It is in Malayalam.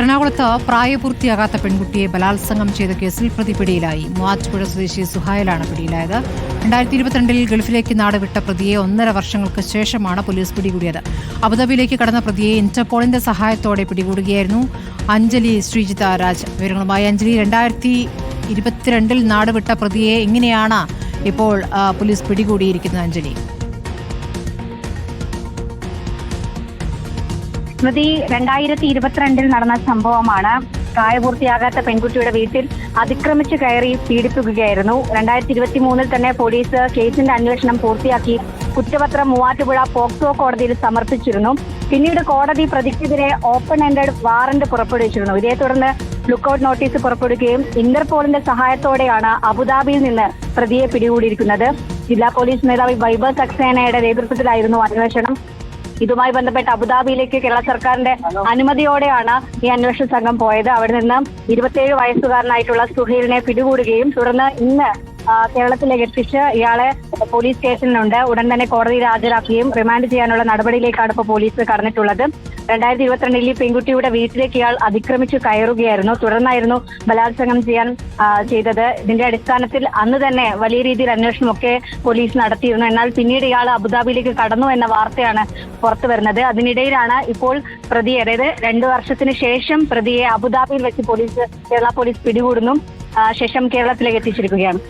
എറണാകുളത്ത് പ്രായപൂർത്തിയാകാത്ത പെൺകുട്ടിയെ ബലാത്സംഗം ചെയ്ത കേസിൽ പ്രതി പിടിയിലായി. മൂവാറ്റുപുഴ സ്വദേശി സുഹായലാണ് പിടിയിലായത്. രണ്ടായിരത്തി ഇരുപത്തിരണ്ടിൽ ഗൾഫിലേക്ക് നാടുവിട്ട പ്രതിയെ ഒന്നര വർഷങ്ങൾക്ക് ശേഷമാണ് പോലീസ് പിടികൂടിയത്. അബുദാബിയിലേക്ക് കടന്ന പ്രതിയെ ഇന്റർപോളിന്റെ സഹായത്തോടെ പിടികൂടുകയായിരുന്നു അഞ്ജലി ശ്രീജിത രാജ്. വിവരങ്ങളുമായി അഞ്ജലി രണ്ടായിരത്തി ഇരുപത്തിരണ്ടിൽ നാടുവിട്ട പ്രതിയെ എങ്ങനെയാണ് ഇപ്പോൾ പോലീസ് പിടികൂടിയിരിക്കുന്നത് അഞ്ജലി? സ്മൃതി രണ്ടായിരത്തി ഇരുപത്തിരണ്ടിൽ നടന്ന സംഭവമാണ് പ്രായപൂർത്തിയാകാത്ത പെൺകുട്ടിയുടെ വീട്ടിൽ അതിക്രമിച്ചു കയറി പീഡിപ്പിക്കുകയായിരുന്നു. രണ്ടായിരത്തി ഇരുപത്തി മൂന്നിൽ തന്നെ പോലീസ് കേസിന്റെ അന്വേഷണം പൂർത്തിയാക്കി കുറ്റപത്രം മൂവാറ്റുപുഴ പോക്സോ കോടതിയിൽ സമർപ്പിച്ചിരുന്നു. പിന്നീട് കോടതി പ്രതിക്കെതിരെ ഓപ്പൺ എൻഡഡ് വാറന്റ് പുറപ്പെടുവിച്ചിരുന്നു. ഇതേ തുടർന്ന് ലുക്കൌട്ട് നോട്ടീസ് പുറപ്പെടുവിക്കുകയും ഇന്റർപോളിന്റെ സഹായത്തോടെയാണ് അബുദാബിയിൽ നിന്ന് പ്രതിയെ പിടികൂടിയിരിക്കുന്നത്. ജില്ലാ പോലീസ് മേധാവി വൈബർ സക്സേനയുടെ നേതൃത്വത്തിലായിരുന്നു അന്വേഷണം. ഇതുമായി ബന്ധപ്പെട്ട് അബുദാബിയിലേക്ക് കേരള സർക്കാരിന്റെ അനുമതിയോടെയാണ് ഈ അന്വേഷണ സംഘം പോയത്. അവിടെ നിന്ന് ഇരുപത്തിയേഴ് വയസ്സുകാരനായിട്ടുള്ള സുഹീലിനെ പിടികൂടുകയും തുടർന്ന് ഇന്ന് കേരളത്തിലേക്ക് എത്തിച്ച് ഇയാളെ പോലീസ് സ്റ്റേഷനിലുണ്ട്. ഉടൻ തന്നെ കോടതിയിൽ ഹാജരാക്കുകയും റിമാൻഡ് ചെയ്യാനുള്ള നടപടിയിലേക്കാണ് ഇപ്പോൾ പോലീസ് കടന്നിട്ടുള്ളത്. രണ്ടായിരത്തി ഇരുപത്തിരണ്ടിൽ പെൺകുട്ടിയുടെ വീട്ടിലേക്ക് ഇയാൾ അതിക്രമിച്ചു കയറുകയായിരുന്നു. തുടർന്നായിരുന്നു ബലാത്സംഗം ചെയ്യാൻ ചെയ്തത്. ഇതിന്റെ അടിസ്ഥാനത്തിൽ അന്ന് തന്നെ വലിയ രീതിയിൽ അന്വേഷണമൊക്കെ പോലീസ് നടത്തിയിരുന്നു. എന്നാൽ പിന്നീട് ഇയാൾ അബുദാബിയിലേക്ക് കടന്നു എന്ന വാർത്തയാണ് പുറത്തു വരുന്നത്. അതിനിടയിലാണ് ഇപ്പോൾ പ്രതിയെ അതായത് രണ്ടു വർഷത്തിന് ശേഷം പ്രതിയെ അബുദാബിയിൽ വെച്ച് പോലീസ് കേരള പോലീസ് പിടികൂടുന്നു. ശേഷം കേരളത്തിലേക്ക് എത്തിച്ചിരിക്കുകയാണ്.